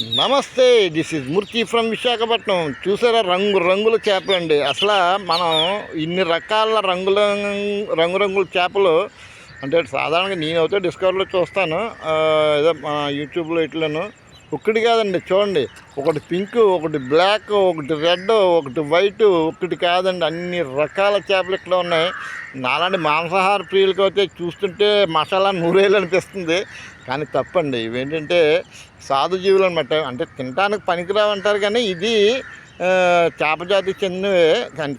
నమస్తే this is Murthy from Visakhapatnam చూసారా రంగు రంగుల చేపలు అండి. అసలు మనం ఇన్ని రకాల రంగుల రంగురంగుల చేపలు అంటే సాధారణంగా నేనైతే డిస్కవర్లో చూస్తాను. ఏదో మన యూట్యూబ్లో ఇట్లను. ఒక్కటి కాదండి చూడండి. ఒకటి పింక్ ఒకటి బ్లాక్ ఒకటి రెడ్ ఒకటి వైట్ ఒకటి కాదండి. అన్ని రకాల చేపలు ఇక్కడ ఉన్నాయి. నాలాంటి మాంసాహార ప్రియులకి అయితే చూస్తుంటే మసాలా నూరేళ్ళు అనిపిస్తుంది. కానీ తప్పండి. ఇవేంటంటే సాధు జీవులు అనమాట అంటే తినడానికి పనికిరావు అంటారు కానీ ఇది చేప జాతికి చెందినవే. కానీ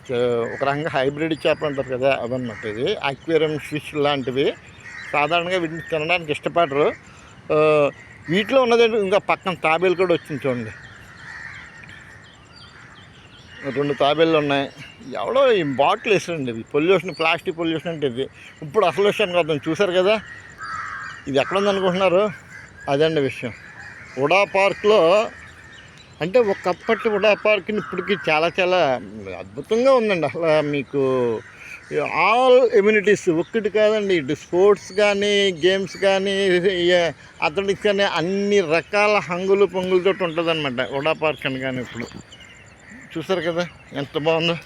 ఒక రకంగా హైబ్రిడ్ చేప అంటారు కదా అవన్నమాట ఇది. అక్వేరియం ఫిష్ లాంటివి. సాధారణంగా వీటిని తినడానికి ఇష్టపడరు. వీటిలో ఉన్నది ఇంకా పక్కన తాబేలు కూడా వచ్చింది చూడండి. రెండు తాబేళ్ళు ఉన్నాయి. ఎవడో ఈ బాటిల్ వేసారండి ఇది పొల్యూషన్ ప్లాస్టిక్ పొల్యూషన్ అంటే ఇది. ఇప్పుడు అసలు వచ్చాను కదా చూసారు కదా? ఇది ఎక్కడుంది అనుకుంటున్నారు అదండి విషయం. ఉడా పార్క్లో అంటే ఒకప్పటి ఉడా పార్క్ని ఇప్పటికీ చాలా చాలా అద్భుతంగా ఉందండి. అసలు మీకు ఆల్ ఎమ్యూనిటీస్ ఒక్కటి కాదండి. ఇటు స్పోర్ట్స్ కానీ గేమ్స్ కానీ అథ్లెటిక్స్ కానీ అన్ని రకాల హంగులు పొంగులతో ఉంటుందన్నమాట. ఉడా పార్క్ అని కానీ ఇప్పుడు. చూసారు కదా? ఎంత బాగుందో.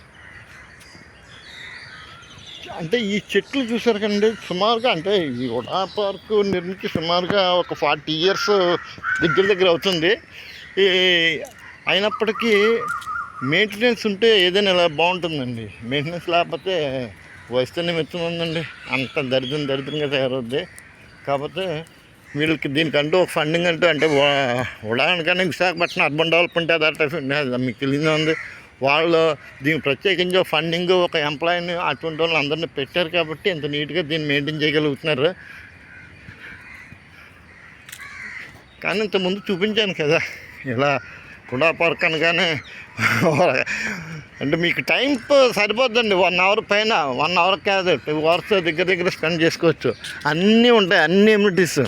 అంటే ఈ చెట్లు చూసారు కండి సుమారుగా అంటే ఈ ఉడా పార్క్ నిర్మించి సుమారుగా ఒక ఫార్టీ ఇయర్స్ దగ్గర దగ్గర అవుతుంది. ఈ అయినప్పటికీ మెయింటెనెన్స్ ఉంటే ఏదైనా ఇలా బాగుంటుందండి. మెయింటెనెన్స్ లేకపోతే వస్తేనే ఉందండి. అంత దరిద్రం దరిద్రంగా తయారవుద్ది. కాకపోతే వీళ్ళకి దీనికంటూ ఒక ఫండింగ్ అంటూ అంటే ఉదాహరణకన్నా విశాఖపట్నం అర్బన్ డెవలప్మెంట్ అథారిటీ మీకు తెలియదు ఉంది. వాళ్ళు దీనికి ప్రత్యేకించి ఫండింగ్ ఒక ఎంప్లాయీని అటువంటి వాళ్ళు అందరినీ పెట్టారు కాబట్టి ఇంత నీట్గా దీన్ని మెయింటైన్ చేయగలుగుతున్నారు. కానీ ఇంతకుముందు చూపించాను కదా ఇలా కుడా పార్క్ అనగానే అంటే మీకు టైం సరిపోద్దండి వన్ అవర్ పైన వన్ అవర్ కాదు టూ అవర్స్ దగ్గర దగ్గర స్పెండ్ చేసుకోవచ్చు. అన్నీ ఉంటాయి అన్ని ఎమ్యూనిటీస్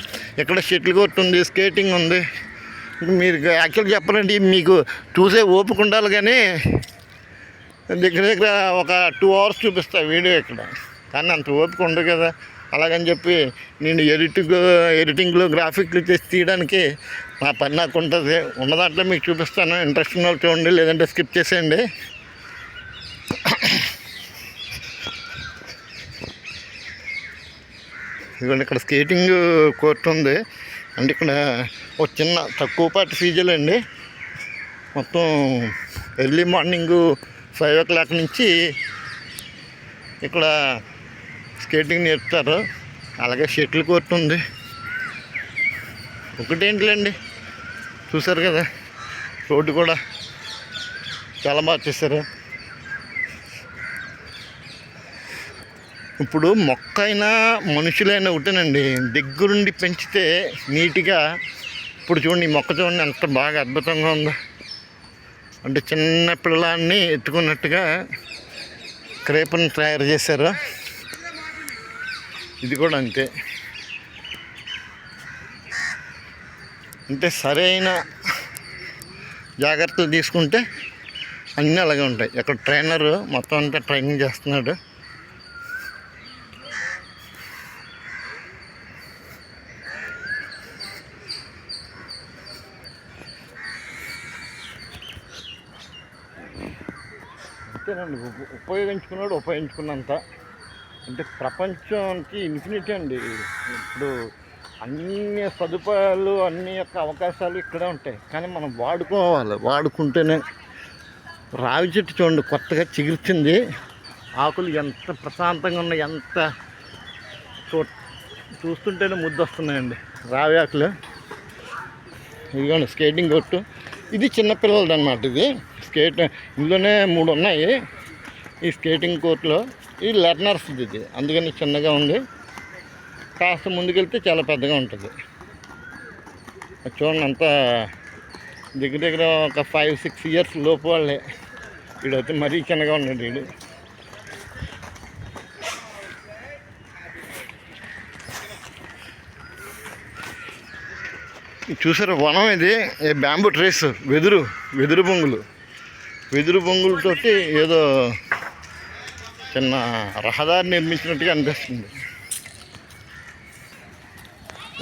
ఇక్కడ షటిల్ కోర్ట్ ఉంది స్కేటింగ్ ఉంది మీరు యాక్చువల్గా చెప్పాలంటే మీకు చూసే ఓపిక ఉండాలి కానీ దగ్గర దగ్గర ఒక టూ అవర్స్ చూపిస్తా వీడియో ఇక్కడ. కానీ అంత ఓపిక ఉండదు కదా. అలాగని చెప్పి నేను ఎడిటింగ్ ఎడిటింగ్లో గ్రాఫిక్లు తెచ్చి తీయడానికి నా పని నాకు ఉంటుంది. ఉన్న దాంట్లో మీకు చూపిస్తాను. ఇంట్రెస్ట్ ఉన్న వాళ్ళు చూడండి లేదంటే స్కిప్ చేసేయండి. ఇదిగోండి ఇక్కడ స్కేటింగ్ కోర్ట్ ఉంది. అంటే ఇక్కడ ఒక చిన్న తక్కువపాటి ఫీజులు అండి. మొత్తం early morning five o'clock నుంచి ఇక్కడ స్కేటింగ్ నేర్పుతారు. అలాగే షటిల్ కోర్టు ఉంది. ఒకటేంటిలేండి చూసారు కదా? రోడ్డు కూడా చాలా బాగా చేశారు ఇప్పుడు మొక్క అయినా మనుషులైనా ఒకటేనండి. దగ్గరుండి పెంచితే నీట్గా ఇప్పుడు చూడండి ఈ మొక్క చూడండి ఎంత బాగా అద్భుతంగా ఉందో. అంటే చిన్న పిల్లాన్ని ఎత్తుకున్నట్టుగా క్రేపని తయారు చేశారు. ఇది కూడా అంతే. అంటే సరైన జాగ్రత్తలు తీసుకుంటే అన్నీ అలాగే ఉంటాయి. ఇక్కడ ట్రైనర్ మొత్తం అంతా ట్రైనింగ్ చేస్తున్నాడు. అంతేనండి. ఉపయోగించుకున్నాడు ఉపయోగించుకున్నంత. అంటే ప్రపంచానికి ఇన్ఫినిటీ అండి. ఇప్పుడు అన్ని సదుపాయాలు అన్ని యొక్క అవకాశాలు ఇక్కడే ఉంటాయి. కానీ మనం వాడుకోవాలి. వాడుకుంటేనే రావి చెట్టు చూడండి కొత్తగా చిగుర్చింది ఆకులు ఎంత ప్రశాంతంగా ఉన్నాయి ఎంత చూ చూస్తుంటేనే ముద్దు వస్తున్నాయండి రావి ఆకులు. ఇదిగోండి స్కేటింగ్ కొట్టు ఇది చిన్నపిల్లలది అనమాట ఇది. స్కేట్ ఇందులోనే మూడు ఉన్నాయి ఈ స్కేటింగ్ కోర్టులో ఇది లెర్నర్స్ ఇది అందుకని చిన్నగా ఉంది. కాస్త ముందుకెళ్తే చాలా పెద్దగా ఉంటుంది. చూడండి అంత దగ్గర దగ్గర ఒక ఫైవ్ సిక్స్ ఇయర్స్ లోపు వాళ్ళే. వీడైతే మరీ చిన్నగా ఉన్నాడు వీడు. చూసారు వనం ఇది? ఈ బ్యాంబూ ట్రేస్ వెదురు వెదురు బొంగులు. వెదురు బొంగులతోటి ఏదో చిన్న రహదారి నిర్మించినట్టుగా అనిపిస్తుంది.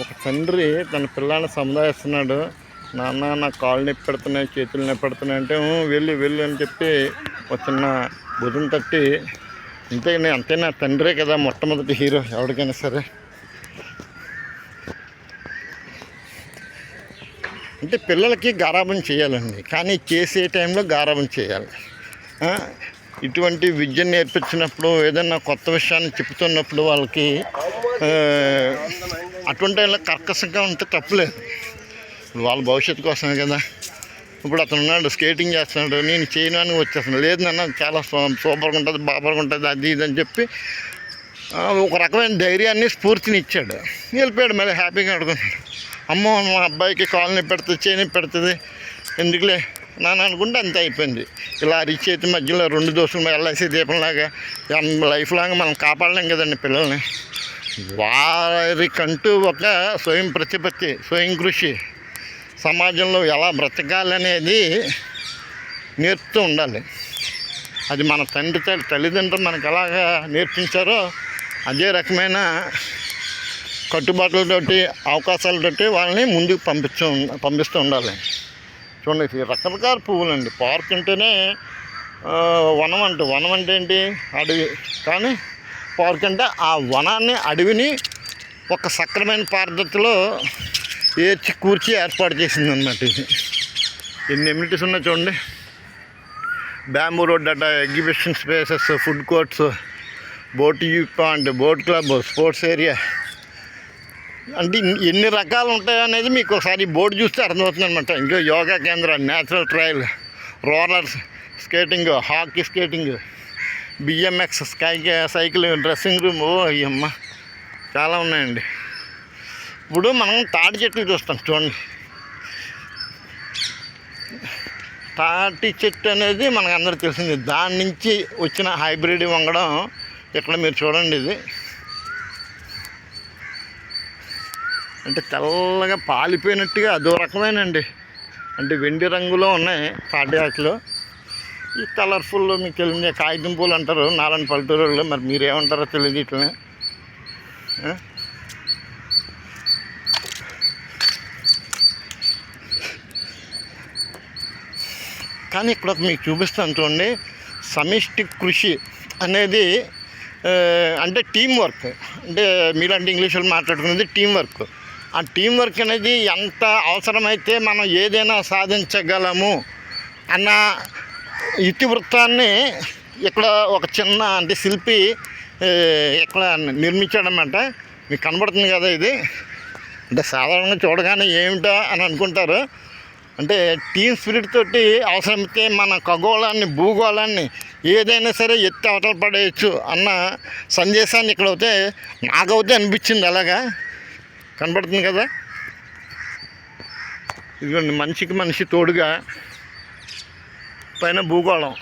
ఒక తండ్రి తన పిల్లాన్ని సముదాయిస్తున్నాడు. నాన్న నా కాళ్ళు నొప్పి పెడుతున్నాయి చేతులు నొప్పి పెడుతున్నాయి అంటే వెళ్ళి వెళ్ళు అని చెప్పి ఒక చిన్న భుజం తట్టి ఇంతే నేను అంతే నా తండ్రే కదా మొట్టమొదటి హీరో ఎవరికైనా సరే? అంటే పిల్లలకి గారాబం చేయాలండి. కానీ చేసే టైంలో గారాబం చేయాలి. ఇటువంటి విద్యను నేర్పించినప్పుడు ఏదైనా కొత్త విషయాన్ని చెప్తున్నప్పుడు వాళ్ళకి అటువంటి టైంలో కర్కశంగా ఉంటే తప్పులేదు. ఇప్పుడు వాళ్ళ భవిష్యత్తు కోసమే కదా. ఇప్పుడు అతను ఉన్నాడు స్కేటింగ్ చేస్తున్నాడు నేను చేయను అని వచ్చేస్తున్నాడు. లేదు నాన్న చాలా సూపర్గా ఉంటుంది బాబర్గా ఉంటుంది అది ఇది అని చెప్పి ఒక రకమైన ధైర్యాన్ని స్ఫూర్తిని ఇచ్చాడు వెళ్ళిపోయాడు మళ్ళీ హ్యాపీగా అడుగుతున్నాడు అమ్మో మా అబ్బాయికి కాలనీ పెడుతుంది చేయని పెడుతుంది. ఎందుకులే? నాన్న అనుకుంటే అంతే అయిపోయింది. ఇలా అరిచేతి మధ్యలో రెండు దోశలు ఎల్ఐసి దీపంలాగా లైఫ్ లాగా మనం కాపాడలేం కదండి పిల్లల్ని. వారికంటూ ఒక స్వయం ప్రతిపత్తి స్వయం కృషి. సమాజంలో ఎలా బ్రతకాలనేది నేర్పుతూ ఉండాలి. అది మన తండ్రి తల్లి తల్లిదండ్రులు మనకు ఎలాగా నేర్పించారో అదే రకమైన కట్టుబాట్లతోటి అవకాశాలతోటి వాళ్ళని ముందుకు పంపించు పంపిస్తూ ఉండాలి. చూడండి ఇది రకరకాల పువ్వులండి. పార్క్ అంటేనే వనం అంటే. వనం అంటే ఏంటి? అడవి. కానీ పార్క్ అంటే ఆ వనాన్ని అడవిని ఒక సక్రమైన పద్ధతిలో ఏర్చి కూర్చి ఏర్పాటు చేసింది అనమాట ఇది. ఎన్ని ఎమ్యూనిటీస్ ఉన్నాయి చూడండి. బ్యాంబూ రోడ్ అట్ట exhibition spaces food courts boat you point boat club sports area అంటే ఎన్ని రకాలు ఉంటాయో అనేది మీకు ఒకసారి బోర్డు చూస్తే అర్థమవుతుంది అనమాట ఇంకా యోగా కేంద్రం natural trail rollers skating hockey skating BMX sky cycle dressing room ఓ అయ్యమ్మ చాలా ఉన్నాయండి. ఇప్పుడు మనం తాటి చెట్లు చూస్తాం చూడండి. తాటి చెట్టు అనేది మనకు అందరికి తెలిసింది. దాని నుంచి వచ్చిన హైబ్రిడ్ వంగడం ఇక్కడ మీరు చూడండి ఇది. అంటే తెల్లగా పాలిపోయినట్టుగా అదో రకమేనండి. అంటే వెండి రంగులో ఉన్నాయి తాటి ఈ కలర్ఫుల్ మీకు తెలియదు కాగితం పూలు అంటారు నారాయణ పల్లెటూరులో. మరి మీరేమంటారో తెలియదు ఇట్లనే. కానీ ఇక్కడ మీకు చూపిస్తాను చూడండి. సమిష్టి కృషి అనేది అంటే టీం వర్క్. అంటే మీలాంటి ఇంగ్లీష్లో మాట్లాడుకునేది టీం వర్క్. ఆ టీం వర్క్ అనేది ఎంత అవసరమైతే మనం ఏదైనా సాధించగలము అన్న ఇతివృత్తాన్ని ఇక్కడ ఒక చిన్న అంటే శిల్పి ఇక్కడ నిర్మించాడనమాట మీకు కనబడుతుంది కదా ఇది? అంటే సాధారణంగా చూడగానే ఏమిటా అని అనుకుంటారు. అంటే టీమ్ స్పిరిట్ తోటి అవసరమైతే మన ఖగోళాన్ని భూగోళాన్ని ఏదైనా సరే ఎత్తి అవతల పడేయచ్చు అన్న సందేశాన్ని ఇక్కడ అయితే నాకైతే అనిపించింది అలాగా. కనబడుతుంది కదా? ఇదిగోండి మనిషికి మనిషి తోడుగా పైన భూగోళం.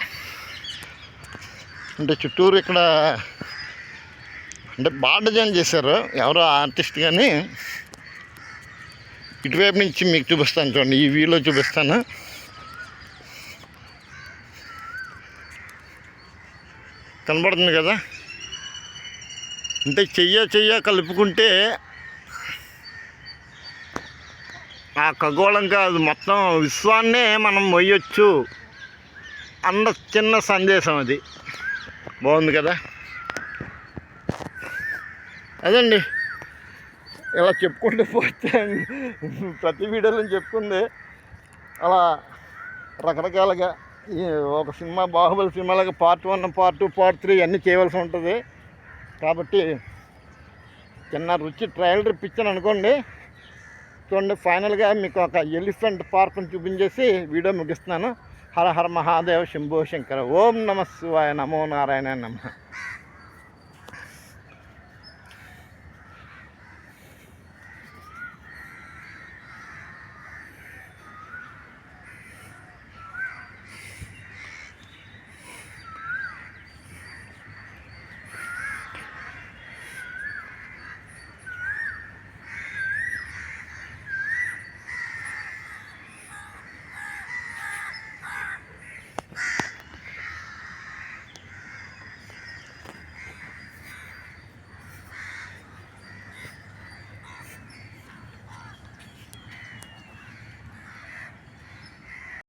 అంటే చుట్టూరు ఇక్కడ అంటే బాగా డిజైన్ చేశారు. ఎవరో ఆర్టిస్ట్ కానీ ఇటువైపు నుంచి మీకు చూపిస్తాను చూడండి ఈ వ్యూలో చూపిస్తాను. కనబడుతుంది కదా? అంటే చెయ్య చెయ్య కలుపుకుంటే ఆ ఖగోళం కాదు మొత్తం విశ్వాన్నే మనం మొయ్యొచ్చు అన్న చిన్న సందేశం అది. బాగుంది కదా? అదండి. ఇలా చెప్పుకుంటూ పోతే ప్రతి వీడియోలో చెప్పుకుంది. అలా రకరకాలుగా ఒక cinema Baahubali సినిమాలాగా part one part two part three అన్నీ చేయవలసి ఉంటుంది. కాబట్టి చిన్న రుచి ట్రయల్ ట్రిప్ ఇచ్చాను అనుకోండి. చూడండి ఫైనల్గా మీకు ఒక ఎలిఫెంట్ పార్క్ని చూపించేసి వీడియో ముగిస్తున్నాను. హర హర మహాదేవ శంభో శంకర. ఓం నమ శివాయ నమో నారాయణ నమ.